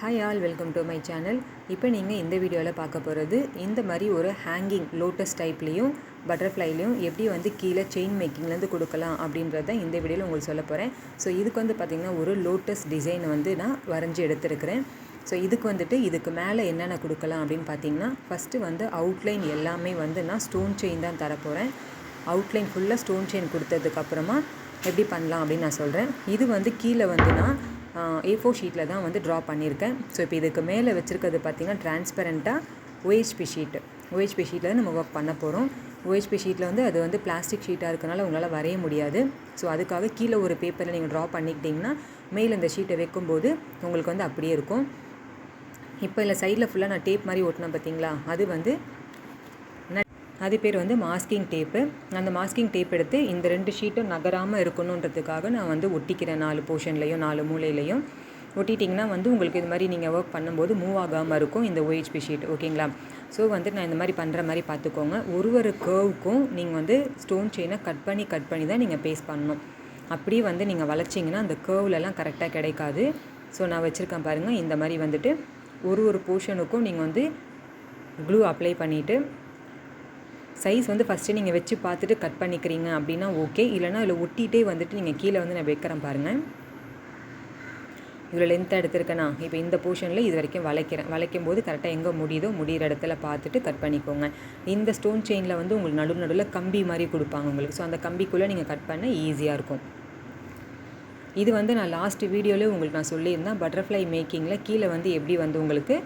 Hi all welcome to my channel இப்போ நீங்கள் இந்த வீடியோவில் பார்க்க போகிறது இந்த மாதிரி ஒரு ஹேங்கிங் லோட்டஸ் டைப்லேயும் பட்டர்ஃப்ளைலையும் எப்படி வந்து கீழே செயின் மேக்கிங்லேருந்து கொடுக்கலாம் அப்படின்றத இந்த வீடியோவில் உங்களுக்கு சொல்ல போகிறேன் ஸோ இதுக்கு வந்து பார்த்திங்கன்னா ஒரு லோட்டஸ் டிசைன் வந்து நான் வரைஞ்சி எடுத்திருக்கிறேன். ஸோ இதுக்கு வந்துட்டு இதுக்கு மேலே என்னென்ன கொடுக்கலாம் அப்படின்னு பார்த்தீங்கன்னா ஃபஸ்ட்டு வந்து அவுட்லைன் எல்லாமே வந்து நான் ஸ்டோன் செயின் தான் தரப்போகிறேன் அவுட்லைன் ஃபுல்லாக ஸ்டோன் செயின் கொடுத்ததுக்கப்புறமா எப்படி பண்ணலாம் அப்படின்னு நான் சொல்கிறேன் இது வந்து கீழே வந்து நான் ஏ ஃபோர் ஷீட்டில் தான் வந்து ட்ரா பண்ணியிருக்கேன். ஸோ இப்போ இதுக்கு மேலே வச்சுருக்கிறது பார்த்திங்கன்னா டிரான்ஸ்பரண்ட்டாக ஓஹெச்பி ஷீட்டு ஓஹெச்பி ஷீட்டில் நம்ம ஒர்க் பண்ண போகிறோம் ஓஹெச்பி ஷீட்டில் வந்து அது வந்து பிளாஸ்டிக் ஷீட்டாக இருக்கனால உங்களால் வரைய முடியாது. ஸோ அதுக்காக கீழே ஒரு பேப்பரில் நீங்கள் ட்ரா பண்ணிக்கிட்டிங்கன்னா மேலே இந்த ஷீட்டை வைக்கும்போது உங்களுக்கு வந்து அப்படியே இருக்கும். இப்போ இல்லை சைடில் ஃபுல்லாக நான் டேப் மாதிரி ஓட்டினேன் பார்த்தீங்களா? அது வந்து அது பேர் வந்து மாஸ்கிங் டேப்பு அந்த மாஸ்கிங் டேப் எடுத்து இந்த ரெண்டு ஷீட்டும் நகராமல் இருக்கணுன்றதுக்காக நான் வந்து ஒட்டிக்கிறேன் நாலு போர்ஷன்லையும் நாலு மூலையிலையும். ஒட்டிட்டிங்கன்னா வந்து உங்களுக்கு இது மாதிரி நீங்கள் ஒர்க் பண்ணும்போது மூவ் ஆகாமல் இருக்கும் இந்த ஓஹெச்பி ஷீட் ஓகேங்களா? ஸோ வந்து நான் இந்த மாதிரி பண்ணுற மாதிரி பார்த்துக்கோங்க. ஒரு ஒரு கேர்வுக்கும் நீங்கள் வந்து ஸ்டோன் செயினை கட் பண்ணி கட் பண்ணி தான் நீங்கள் பேஸ் பண்ணணும். அப்படியே வந்து நீங்கள் வளைச்சிங்கன்னா அந்த கேர்வ்லலாம் கரெக்டாக கிடைக்காது. ஸோ நான் வச்சுருக்கேன் பாருங்கள் இந்த மாதிரி வந்துட்டு ஒரு ஒரு போர்ஷனுக்கும் நீங்கள் வந்து க்ளூ அப்ளை பண்ணிவிட்டு சைஸ் வந்து ஃபஸ்ட்டு நீங்கள் வச்சு பார்த்துட்டு கட் பண்ணிக்கிறீங்க அப்படின்னா ஓகே இல்லைனா இதில் ஒட்டிகிட்டே வந்துட்டு நீங்கள் கீழே வந்து நான் வைக்கிறேன் பாருங்கள் இதில் லென்த்தாக எடுத்திருக்கேனா? இப்போ இந்த போர்ஷனில் இது வரைக்கும் வளைக்கிறேன். வளைக்கும் போது கரெக்டாக எங்கே முடியுதோ முடிகிற இடத்துல பார்த்துட்டு கட் பண்ணிக்கோங்க. இந்த ஸ்டோன் செயினில் வந்து உங்களுக்கு நடு நடுவில் கம்பி மாதிரி கொடுப்பாங்க உங்களுக்கு. ஸோ அந்த கம்பிக்குள்ளே நீங்கள் கட் பண்ண ஈஸியாக இருக்கும். இது வந்து நான் லாஸ்ட் வீடியோவில் உங்களுக்கு நான் சொல்லியிருந்தேன். பட்டர்ஃப்ளை மேக்கிங்கில் கீழே வந்து எப்படி வந்து உங்களுக்கு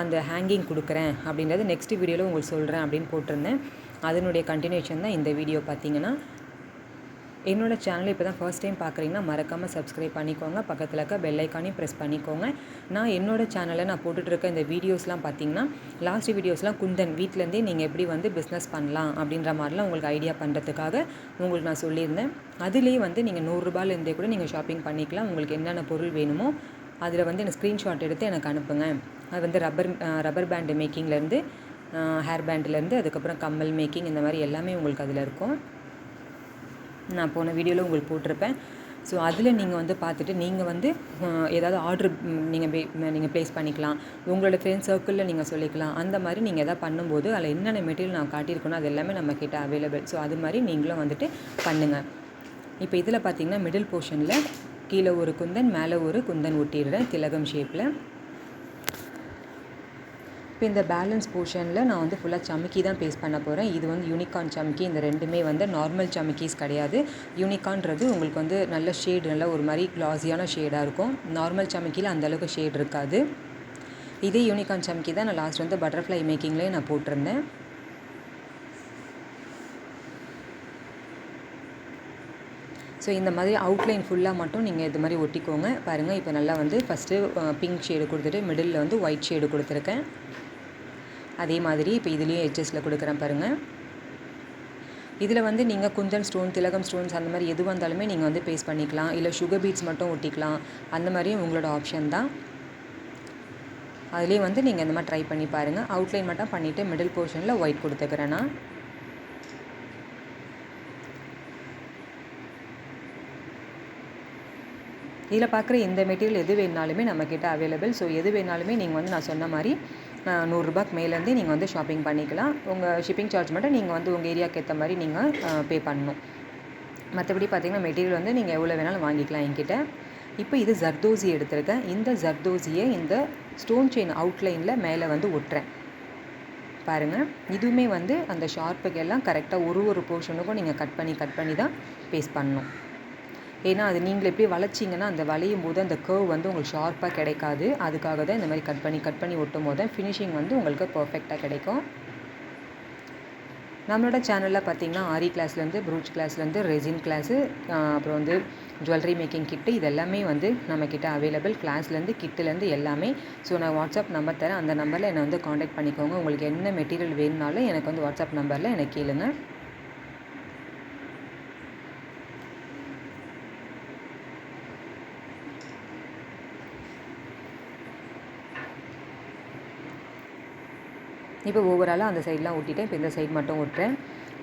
அந்த ஹேங்கிங் கொடுக்குறேன் அப்படின்றது நெக்ஸ்ட் வீடியோவில் உங்களுக்கு சொல்கிறேன் அப்படின்னு போட்டிருந்தேன். அதனுடைய கண்டினியூஷன் தான் இந்த வீடியோ பார்த்தீங்கன்னா என்னோடய சேனலை இப்போ தான் ஃபர்ஸ்ட் டைம் பார்க்குறீங்கன்னா மறக்காமல் சப்ஸ்கிரைப் பண்ணிக்கோங்க. பக்கத்தில் இருக்க பெல் ஐக்கானையும் ப்ரெஸ் பண்ணிக்கோங்க. நான் என்னோடய சேனலில் நான் போட்டுட்ருக்க இந்த வீடியோஸ்லாம் பார்த்தீங்கன்னா லாஸ்ட் வீடியோஸ்லாம் குந்தன் வீட்டிலேருந்தே நீங்கள் எப்படி வந்து பிஸ்னஸ் பண்ணலாம் அப்படின்ற மாதிரிலாம் உங்களுக்கு ஐடியா பண்ணுறதுக்காக உங்களுக்கு நான் சொல்லியிருந்தேன். அதுலேயே வந்து நீங்கள் நூறுரூபாலேருந்தே கூட நீங்கள் ஷாப்பிங் பண்ணிக்கலாம். உங்களுக்கு என்னென்ன பொருள் வேணுமோ அதில் வந்து எனக்கு ஸ்க்ரீன்ஷாட் எடுத்து எனக்கு அனுப்புங்க. அது வந்து ரப்பர் ரப்பர் பேண்டு மேக்கிங்லேருந்து ஹேர் பேண்ட்லேருந்து அதுக்கப்புறம் கம்மல் மேக்கிங் இந்த மாதிரி எல்லாமே உங்களுக்கு அதில் இருக்கும். நான் போன வீடியோவில் உங்களுக்கு போட்டிருப்பேன். ஸோ அதில் நீங்கள் வந்து பார்த்துட்டு நீங்கள் வந்து ஏதாவது ஆர்டர் நீங்கள் பே நீங்கள் ப்ளேஸ் பண்ணிக்கலாம். உங்களோட ஃப்ரெண்ட் சர்க்கிளில் நீங்கள் சொல்லிக்கலாம். அந்த மாதிரி நீங்கள் எதாவது பண்ணும்போது அதில் என்னென்ன மெட்டீரியல் நான் காட்டியிருக்கணும் அது எல்லாமே நம்ம கிட்ட அவைலபிள் ஸோ அது மாதிரி நீங்களும் வந்துட்டு பண்ணுங்கள் இப்போ இதில் பார்த்தீங்கன்னா மிடில் போர்ஷனில் கீழே ஒரு குந்தன் மேலே ஒரு குந்தன் ஒட்டிடுறேன் திலகம் ஷேப்பில் இப்போ இந்த பேலன்ஸ் போர்ஷனில் நான் வந்து ஃபுல்லாக சமிக்கி தான் பேஸ்ட் பண்ண போகிறேன் இது வந்து யூனிகான் சமிக்கி. இந்த ரெண்டுமே வந்து நார்மல் சமிக்கிஸ் கிடையாது. யூனிகான்றது உங்களுக்கு வந்து நல்ல ஷேடு நல்ல ஒரு மாதிரி க்ளாஸியான ஷேடாக இருக்கும். நார்மல் சமிக்கியில் அந்தளவுக்கு ஷேட் இருக்காது. இதே யூனிகான் சமிக்கி தான் நான் லாஸ்ட் வந்து பட்டர்ஃப்ளை மேக்கிங்லேயே நான் போட்டிருந்தேன். ஸோ இந்த மாதிரி அவுட்லைன் ஃபுல்லாக மட்டும் நீங்கள் இது மாதிரி ஒட்டிக்கோங்க. பாருங்கள் இப்போ நல்லா வந்து ஃபஸ்ட்டு பிங்க் ஷேடு கொடுத்துட்டு மிடில் வந்து ஒயிட் ஷேடு கொடுத்துருக்கேன். அதே மாதிரி இப்போ இதுலேயும் எட்ஜஸில் கொடுக்குறேன் பாருங்கள் இதில் வந்து நீங்கள் குந்தன் ஸ்டோன் திலகம் ஸ்டோன்ஸ் அந்த மாதிரி எது வந்தாலுமே நீங்கள் வந்து பேஸ்ட் பண்ணிக்கலாம். இல்லை சுகர் பீட்ஸ் மட்டும் ஒட்டிக்கலாம் அந்த மாதிரியும் உங்களோட ஆப்ஷன் தான். அதுலேயே வந்து நீங்கள் இந்த மாதிரி ட்ரை பண்ணி பாருங்கள் அவுட்லைன் மட்டும் பண்ணிவிட்டு மிடில் போர்ஷனில் ஒயிட் கொடுத்துக்கிறேன் நான். இதில் பார்க்குற எந்த மெட்டீரியல் எது வேணாலுமே நம்மக்கிட்ட அவைலபிள் ஸோ எது வேணாலுமே நீங்கள் வந்து நான் சொன்ன மாதிரி நூறுரூபாக்கு மேலேருந்தே நீங்கள் வந்து ஷாப்பிங் பண்ணிக்கலாம். உங்கள் ஷிப்பிங் சார்ஜ் மட்டும் நீங்கள் வந்து உங்கள் ஏரியாவுக்கு ஏற்ற மாதிரி நீங்கள் பே பண்ணணும். மற்றபடி பார்த்திங்கன்னா மெட்டீரியல் வந்து நீங்கள் எவ்வளோ வேணாலும் வாங்கிக்கலாம் என்கிட்ட. இப்போ இது ஜர்தோசி எடுத்திருக்கேன். இந்த ஜர்தோசியை இந்த ஸ்டோன் செயின் அவுட்லைனில் மேலே வந்து ஒட்டுறேன். பாருங்கள் இதுவுமே வந்து அந்த ஷார்ப்புக்கு எல்லாம் கரெக்டாக ஒரு ஒரு போர்ஷனுக்கும் நீங்கள் கட் பண்ணி கட் பண்ணி தான் பேஸ்ட் பண்ணணும். ஏன்னா அது நீங்கள் எப்படி வளைச்சிங்கன்னா அந்த வளையும் போது அந்த கர்வ் வந்து உங்களுக்கு ஷார்ப்பாக கிடைக்காது. அதுக்காக தான் இந்த மாதிரி கட் பண்ணி கட் பண்ணி ஒட்டும் போது தான் ஃபினிஷிங் வந்து உங்களுக்கு பர்ஃபெக்டாக கிடைக்கும். நம்மளோட சேனலில் பார்த்தீங்கன்னா ஆரி கிளாஸ்லேருந்து ப்ரூச் கிளாஸ்லேருந்து ரெசின் கிளாஸு அப்புறம் வந்து ஜுவல்லரி மேக்கிங் கிட்டு இது எல்லாமே வந்து நம்மக்கிட்ட அவைலபிள் கிளாஸ்லேருந்து கிட்டுலேருந்து எல்லாமே. ஸோ நான் வாட்ஸ்அப் நம்பர் தரேன். அந்த நம்பரில் என்னை வந்து காண்டாக்ட் பண்ணிக்கோங்க. உங்களுக்கு என்ன மெட்டீரியல் வேணுனாலும் எனக்கு வந்து வாட்ஸ்அப் நம்பரில் எனக்கு கேளுங்கள் இப்போ ஓவராலாக அந்த சைட்லாம் ஒட்டிட்டேன் இப்போ இந்த சைடு மட்டும் ஒட்டுறேன்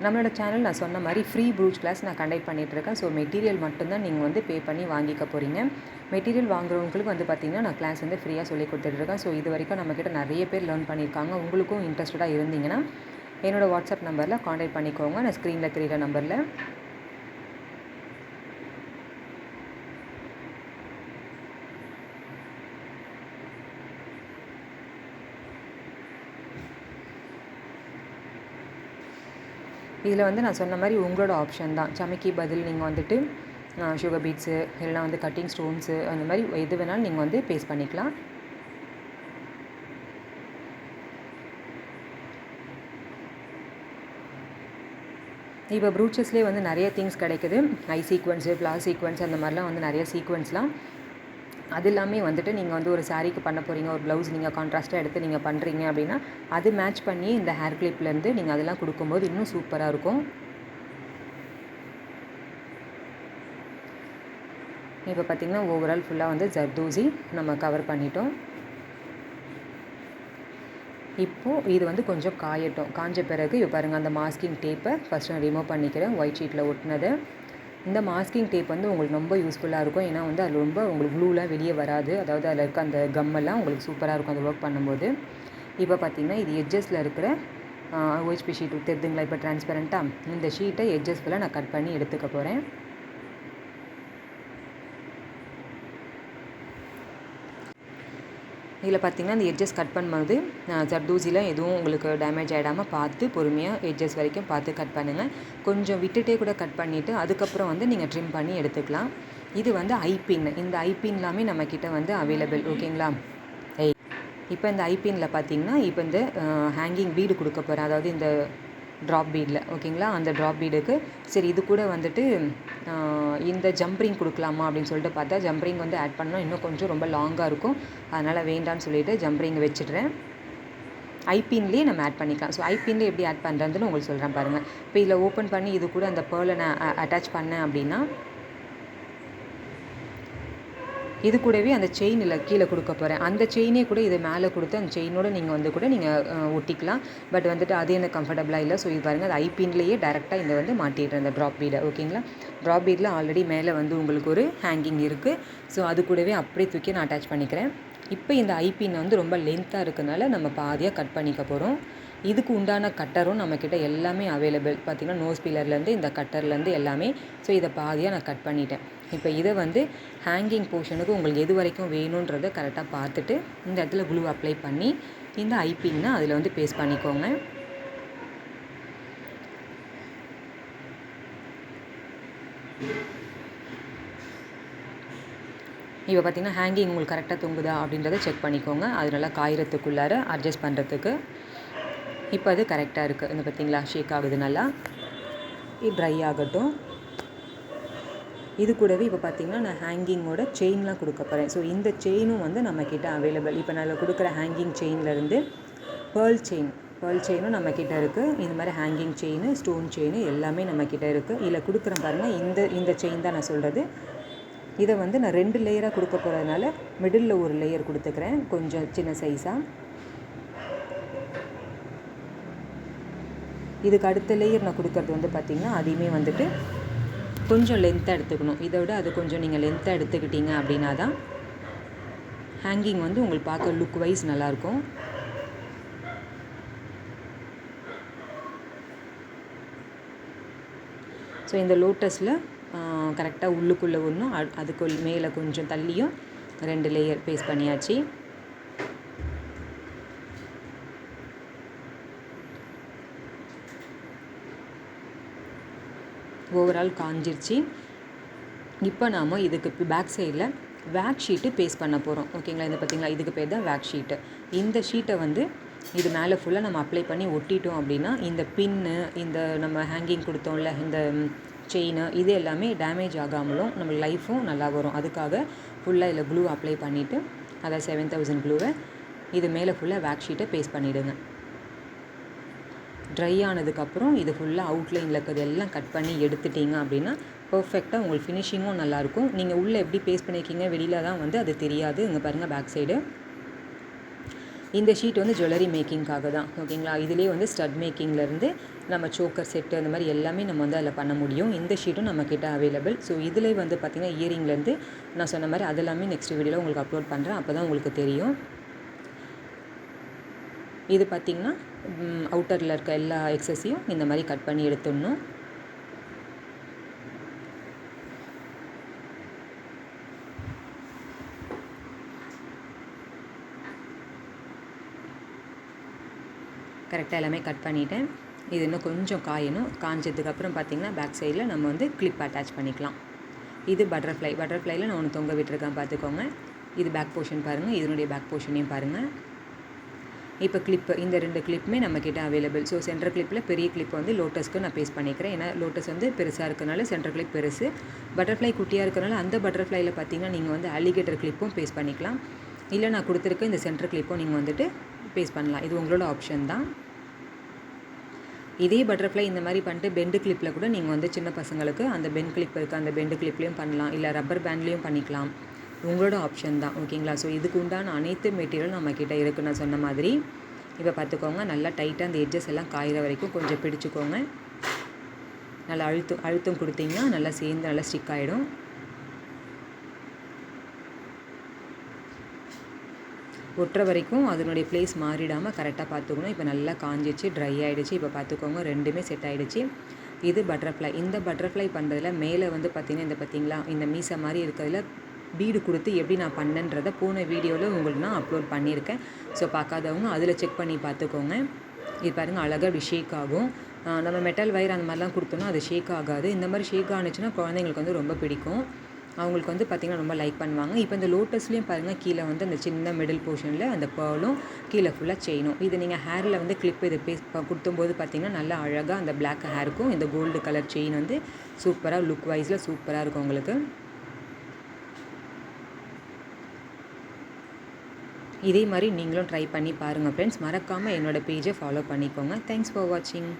நம்மளோட சேனல் நான் சொன்ன மாதிரி ஃப்ரீ ப்ரூச் கிளாஸ் நான் கண்டக்ட் பண்ணிகிட்ருக்கேன் ஸோ மெட்டீரியல் மட்டும்தான் நீங்கள் வந்து பே பண்ணி வாங்கிக்க போகிறீங்க மெட்டீரியல் வாங்குறவங்களுக்கு வந்து பார்த்திங்கன்னா நான் கிளாஸ் வந்து ஃப்ரீயாக சொல்லி கொடுத்துட்ருக்கேன் ஸோ இது வரைக்கும் நம்மக்கிட்ட நிறைய பேர் லேர்ன் பண்ணியிருக்காங்க. உங்களுக்கும் இன்ட்ரெஸ்டடாக இருந்தீங்கன்னா என்னோடய வாட்ஸ்அப் நம்பரில் காண்டாக்ட் பண்ணிக்கோங்க. நான் ஸ்க்ரீனில் தெரியிற நம்பரில் இதில் வந்து நான் சொன்ன மாதிரி உங்களோட ஆப்ஷன் தான். சமைக்கி பதில் நீங்கள் வந்துட்டு சுகர் பீட்ஸு இல்லைனா வந்து கட்டிங் ஸ்டோன்ஸு அந்த மாதிரி எது வேணாலும் நீங்கள் வந்து பேஸ் பண்ணிக்கலாம். இப்போ ப்ரூச்சஸ்லேயே வந்து நிறைய திங்ஸ் கிடைக்குது. ஐ சீக்வன்ஸு ப்ளாஸ் சீக்வன்ஸ் அந்த மாதிரிலாம் வந்து நிறைய சீக்வன்ஸ்லாம் அது எல்லாமே வந்துட்டு நீங்கள் வந்து ஒரு சாரீக்கு பண்ண போகிறீங்க ஒரு ப்ளவுஸ் நீங்கள் கான்ட்ராஸ்ட்டாக எடுத்து நீங்கள் பண்ணுறீங்க அப்படின்னா அது மேட்ச் பண்ணி இந்த ஹேர் கிளிப்லேருந்து நீங்கள் அதெல்லாம் கொடுக்கும்போது இன்னும் சூப்பராக இருக்கும். இப்போ பார்த்திங்கன்னா ஓவரால் ஃபுல்லாக வந்து ஜர்தூசி நம்ம கவர் பண்ணிட்டோம். இப்போது இது வந்து கொஞ்சம் காயட்டும். காஞ்ச பிறகு இப்போ பாருங்கள் அந்த மாஸ்கிங் டேப்பை ஃபஸ்ட் நான் ரிமூவ் பண்ணிக்கிறேன் ஒயிட் ஷீட்டில் ஒட்டினதை. இந்த மாஸ்கிங் டேப் வந்து உங்களுக்கு ரொம்ப யூஸ்ஃபுல்லாக இருக்கும். ஏன்னா வந்து அது ரொம்ப உங்களுக்கு க்ளூலாம் வெளியே வராது. அதாவது அதில் இருக்க அந்த கம்மெல்லாம் உங்களுக்கு சூப்பராக இருக்கும் அந்த ஒர்க் பண்ணும்போது. இப்போ பார்த்தீங்கன்னா இது எட்ஜஸில் இருக்கிற ஓஹெச்பி ஷீட் தெரிதுங்களா? இப்போ டிரான்ஸ்பரண்ட்டாக இந்த ஷீட்டை எட்ஜஸ் ஃபுல்லாக நான் கட் பண்ணி எடுத்துக்க போகிறேன் இதில் பார்த்திங்கன்னா இந்த எட்ஜஸ் கட் பண்ணும்போது ஜர்தூசியில் எதுவும் உங்களுக்கு டேமேஜ் ஆகிடாமல் பார்த்து பொறுமையாக எட்ஜஸ் வரைக்கும் பார்த்து கட் பண்ணுங்கள் கொஞ்சம் விட்டுட்டே கூட கட் பண்ணிவிட்டு அதுக்கப்புறம் வந்து நீங்கள் ட்ரிம் பண்ணி எடுத்துக்கலாம். இது வந்து ஐபின் இந்த ஐபின் எல்லாமே நம்மக்கிட்ட வந்து அவைலபிள் ஓகேங்களா? இப்போ இந்த ஐபின்ல பார்த்தீங்கன்னா இப்போ இந்த ஹேங்கிங் வீடு கொடுக்க போகிறேன் அதாவது இந்த ட்ராப் பீடில் ஓகேங்களா? அந்த ட்ராப் பீடுக்கு சரி இது கூட வந்துட்டு இந்த ஜம்ப்ரிங் கொடுக்கலாமா அப்படின்னு சொல்லிட்டு பார்த்தா ஜம்ப்ரிங் வந்து ஆட் பண்ணால் இன்னும் கொஞ்சம் ரொம்ப லாங்காக இருக்கும். அதனால் வேண்டாம்னு சொல்லிட்டு ஜம்ப்ரிங் வச்சிடுறேன். ஐபின்லேயே நம்ம ஆட் பண்ணிக்கலாம். ஸோ ஐபின்லேயே எப்படி ஆட் பண்ணுறதுன்னு உங்களுக்கு சொல்கிறேன் பாருங்கள் இப்போ இதில் ஓப்பன் பண்ணி இது கூட அந்த பேர்லை நான் அட்டாச் பண்ணேன் அப்படின்னா இது கூடவே அந்த செயினில் கீழே கொடுக்க போகிறேன் அந்த செயினே கூட இது மேலே கொடுத்து அந்த செயினோட நீங்கள் வந்து கூட நீங்கள் ஒட்டிக்கலாம். பட் வந்துட்டு அது எனக்கு கம்ஃபர்டபுளாக இல்லை. ஸோ இது பாருங்கள் அது ஐபின்லேயே டேரெக்டாக இந்த வந்து மாட்டிடுறேன் அந்த ட்ராப் பீடை ஓகேங்களா ட்ராப் பீடில் ஆல்ரெடி மேலே வந்து உங்களுக்கு ஒரு ஹேங்கிங் இருக்குது ஸோ அது கூடவே அப்படியே தூக்கி நான் அட்டாச் பண்ணிக்கிறேன். இப்போ இந்த ஐபின் வந்து ரொம்ப லென்த்தாக இருக்கனால நம்ம பாதியாக கட் பண்ணிக்க போகிறோம் இதுக்கு உண்டான கட்டரும் நம்மக்கிட்ட எல்லாமே அவைலபிள் பார்த்திங்கன்னா நோஸ் பீலர்லேருந்து இந்த கட்டர்லேருந்து எல்லாமே. ஸோ இதை பாதியாக நான் கட் பண்ணிட்டேன். இப்போ இதை வந்து ஹேங்கிங் போர்ஷனுக்கு உங்களுக்கு எது வரைக்கும் வேணுன்றதை கரெக்டாக பார்த்துட்டு இந்த இடத்துல க்ளூ அப்ளை பண்ணி இந்த ஐபின்னா அதில் வந்து பேஸ்ட் பண்ணிக்கோங்க. இப்போ பார்த்தீங்கன்னா ஹேங்கிங் உங்களுக்கு கரெக்டாக தொங்குதா அப்படின்றத செக் பண்ணிக்கோங்க. அது நல்லா காயிறத்துக்குள்ளார அட்ஜஸ்ட் பண்ணுறதுக்கு இப்போ அது கரெக்டாக இருக்குது இந்த பார்த்தீங்களா ஷேக் ஆகுது நல்லா. ட்ரை ஆகட்டும். இது கூடவே இப்போ பார்த்திங்கன்னா நான் ஹேங்கிங்கோட செயின்லாம் கொடுக்க போகிறேன் ஸோ இந்த செயினும் வந்து நம்மக்கிட்ட அவைலபிள் இப்போ நான் கொடுக்குற ஹேங்கிங் செயின்லேருந்து பேர்ல் செயின் பேர்ல் செயினும் நம்மக்கிட்ட இருக்குது இந்த மாதிரி ஹேங்கிங் செயின் ஸ்டோன் செயின் எல்லாமே நம்மக்கிட்ட இருக்குது இதில் கொடுக்குற பாருங்கள் இந்த இந்த செயின் தான் நான் சொல்கிறது இதை வந்து நான் ரெண்டு லேயராக கொடுக்க போகிறதுனால மிடில் ஒரு லேயர் கொடுத்துக்கிறேன். கொஞ்சம் சின்ன சைஸாக இதுக்கு அடுத்த லேயர் நான் கொடுக்கறது வந்து பார்த்திங்கன்னா அதையுமே வந்துட்டு கொஞ்சம் லென்த்தாக எடுத்துக்கணும். இதை விட அது கொஞ்சம் நீங்கள் லென்த்தாக எடுத்துக்கிட்டீங்க அப்படின்னா தான் ஹேங்கிங் வந்து உங்களுக்கு பார்க்க லுக் வைஸ் நல்லாயிருக்கும் ஸோ இந்த லோட்டஸில் கரெக்டாக உள்ளுக்குள்ளே ஒன்றும் அதுக்கு மேலே கொஞ்சம் தள்ளியும் ரெண்டு லேயர் பேஸ் பண்ணியாச்சு. ஓவரால் காஞ்சிருச்சு. இப்போ நாம் இதுக்கு பேக் சைடில் வேக் ஷீட்டு பேஸ்ட் பண்ண போகிறோம் ஓகேங்களா இது பார்த்திங்களா? இதுக்கு பேர் தான் வேக் ஷீட்டு இந்த ஷீட்டை வந்து இது மேலே ஃபுல்லாக நம்ம அப்ளை பண்ணி ஒட்டிட்டோம் அப்படின்னா இந்த பின்னு இந்த நம்ம ஹேங்கிங் கொடுத்தோம்ல இந்த செயின் இது எல்லாமே டேமேஜ் ஆகாமலும் நம்ம லைஃப்பும் நல்லா வரும். அதுக்காக ஃபுல்லாக இதில் க்ளூ அப்ளை பண்ணிவிட்டு அதாவது செவன் தௌசண்ட் க்ளூவை இது மேலே ஃபுல்லாக வேக் ஷீட்டை பேஸ்ட் பண்ணிவிடுங்க ட்ரை ஆனதுக்கப்புறம் இது ஃபுல்லாக அவுட்லைனில் இருக்கிறது எல்லாம் கட் பண்ணி எடுத்துட்டிங்க அப்படின்னா பர்ஃபெக்டாக உங்களுக்கு ஃபினிஷிங்கும் நல்லாயிருக்கும் நீங்கள் உள்ளே எப்படி பேஸ்ட் பண்ணியிருக்கீங்க வெளியில் தான் வந்து அது தெரியாது. இங்கே பாருங்கள் பேக் சைடு இந்த ஷீட் வந்து ஜுவல்லரி மேக்கிங்காக தான். ஓகேங்களா இதுலேயே வந்து ஸ்டட் மேக்கிங்லேருந்து நம்ம சோக்கர் செட்டு அந்த மாதிரி எல்லாமே நம்ம வந்து அதில் பண்ண முடியும். இந்த ஷீட்டும் நம்மக்கிட்ட அவைலபிள் ஸோ இதில் வந்து பார்த்திங்கன்னா இயரிங்லேருந்து நான் சொன்ன மாதிரி அதெல்லாமே நெக்ஸ்ட் வீடியோவில் உங்களுக்கு அப்லோட் பண்ணுறேன் அப்போ தான் உங்களுக்கு தெரியும். இது பார்த்திங்கன்னா அவுட்டரில் இருக்க எல்லா எக்ஸஸையும் இந்த மாதிரி கட் பண்ணி எடுத்துடணும். கரெக்டாக எல்லாமே கட் பண்ணிட்டேன். இது இன்னும் கொஞ்சம் காயணும். காஞ்சதுக்கப்புறம் பார்த்திங்கன்னா பேக் சைடில் நம்ம வந்து கிளிப் அட்டாச் பண்ணிக்கலாம். இது பட்டர்ஃப்ளை பட்டர்ஃப்ளையில் நான் ஒன்று தொங்க விட்டுருக்கேன் பார்த்துக்கோங்க இது பேக் போர்ஷன் பாருங்கள் இதனுடைய பேக் போர்ஷனையும் பாருங்கள் இப்போ கிளிப்பு இந்த ரெண்டு கிளிப்புமே நம்மக்கிட்ட அவைலபிள் ஸோ சென்டர் கிளிப்பில் பெரிய கிளிப் வந்து லோட்டஸ்க்கு நான் பேஸ்ட் பண்ணிக்கிறேன். ஏன்னா லோட்டஸ் வந்து பெருசாக இருக்கனால சென்டர் கிளிப் பெருசு. பட்டர்ஃப்ளை குட்டியாக இருக்கனால அந்த பட்டர்ஃப்ளையில் பார்த்தீங்கன்னா நீங்கள் வந்து அலிகேட்டர் கிளிப்பும் பேஸ்ட் பண்ணிக்கலாம். இல்லை நான் கொடுத்துருக்க இந்த சென்டர் கிளிப்பும் நீங்கள் வந்துட்டு பேஸ்ட் பண்ணலாம். இது உங்களோட ஆப்ஷன் தான். இதே பட்டர்ஃப்ளை இந்த மாதிரி பண்ணிட்டு பெண்டு கிளிப்பில் கூட நீங்கள் வந்து சின்ன பசங்களுக்கு அந்த பென் கிளிப் இருக்குது அந்த பெண்டு கிளிப்லேயும் பண்ணலாம். இல்லை ரப்பர் பேண்ட்லேயும் பண்ணிக்கலாம். உங்களோட ஆப்ஷன் தான் ஓகேங்களா ஸோ இதுக்கு உண்டான அனைத்து மெட்டீரியலும் நம்மக்கிட்ட இருக்குது நான் சொன்ன மாதிரி இப்போ பார்த்துக்கோங்க. நல்லா டைட்டாக அந்த எட்ஜஸ் எல்லாம் காயிற வரைக்கும் கொஞ்சம் பிடிச்சிக்கோங்க. நல்லா அழுத்தம் அழுத்தம் கொடுத்தீங்கன்னா நல்லா சேர்ந்து நல்லா ஸ்டிக் ஆகிடும் ஒட்டுற வரைக்கும் அதனுடைய பிளேஸ் மாறிடாமல் கரெக்டாக பார்த்துக்கணும். இப்போ நல்லா காஞ்சிச்சு ட்ரை ஆகிடுச்சு இப்போ பார்த்துக்கோங்க ரெண்டுமே செட் ஆகிடுச்சு இது பட்டர்ஃப்ளை இந்த பட்டர்ஃப்ளை பண்ணுறதுல மேலே வந்து பார்த்திங்கன்னா இந்த பார்த்திங்களா இந்த மீசை மாதிரி இருக்கிறதுல வீடு கொடுத்து எப்படி நான் பண்ணேன்றதை போன வீடியோவில் உங்களுக்கு நான் அப்லோட் பண்ணியிருக்கேன். ஸோ பார்க்காதவங்க அதில் செக் பண்ணி பார்த்துக்கோங்க. இது பாருங்கள் அழகாக அப்படி ஷேக் ஆகும். நம்ம மெட்டல் வயர் அந்த மாதிரிலாம் கொடுத்தோன்னா அது ஷேக் ஆகாது. இந்த மாதிரி ஷேக் ஆனிச்சுன்னா குழந்தைங்களுக்கு வந்து ரொம்ப பிடிக்கும். அவங்களுக்கு வந்து பார்த்திங்கன்னா ரொம்ப லைக் பண்ணுவாங்க. இப்போ இந்த லோட்டஸ்லேயும் பாருங்கள் கீழே வந்து அந்த சின்ன மிடில் போர்ஷனில் அந்த பேர்லும் கீழே ஃபுல்லாக செயினும் இது நீங்கள் ஹேரில் வந்து கிளிப் இது பேஸ் கொடுத்தும்போது பார்த்திங்கன்னா நல்லா அழகாக அந்த பிளாக் ஹேருக்கும் இந்த கோல்டு கலர் செயின் வந்து சூப்பராக லுக் வைஸில் சூப்பராக இருக்கும் உங்களுக்கு. இதே மாதிரி நீங்களும் ட்ரை பண்ணி பாருங்கள் ஃப்ரெண்ட்ஸ் மறக்காமல் என்னோடய பேஜை ஃபாலோ பண்ணிக்கோங்க. தேங்க்ஸ் ஃபார் வாட்சிங்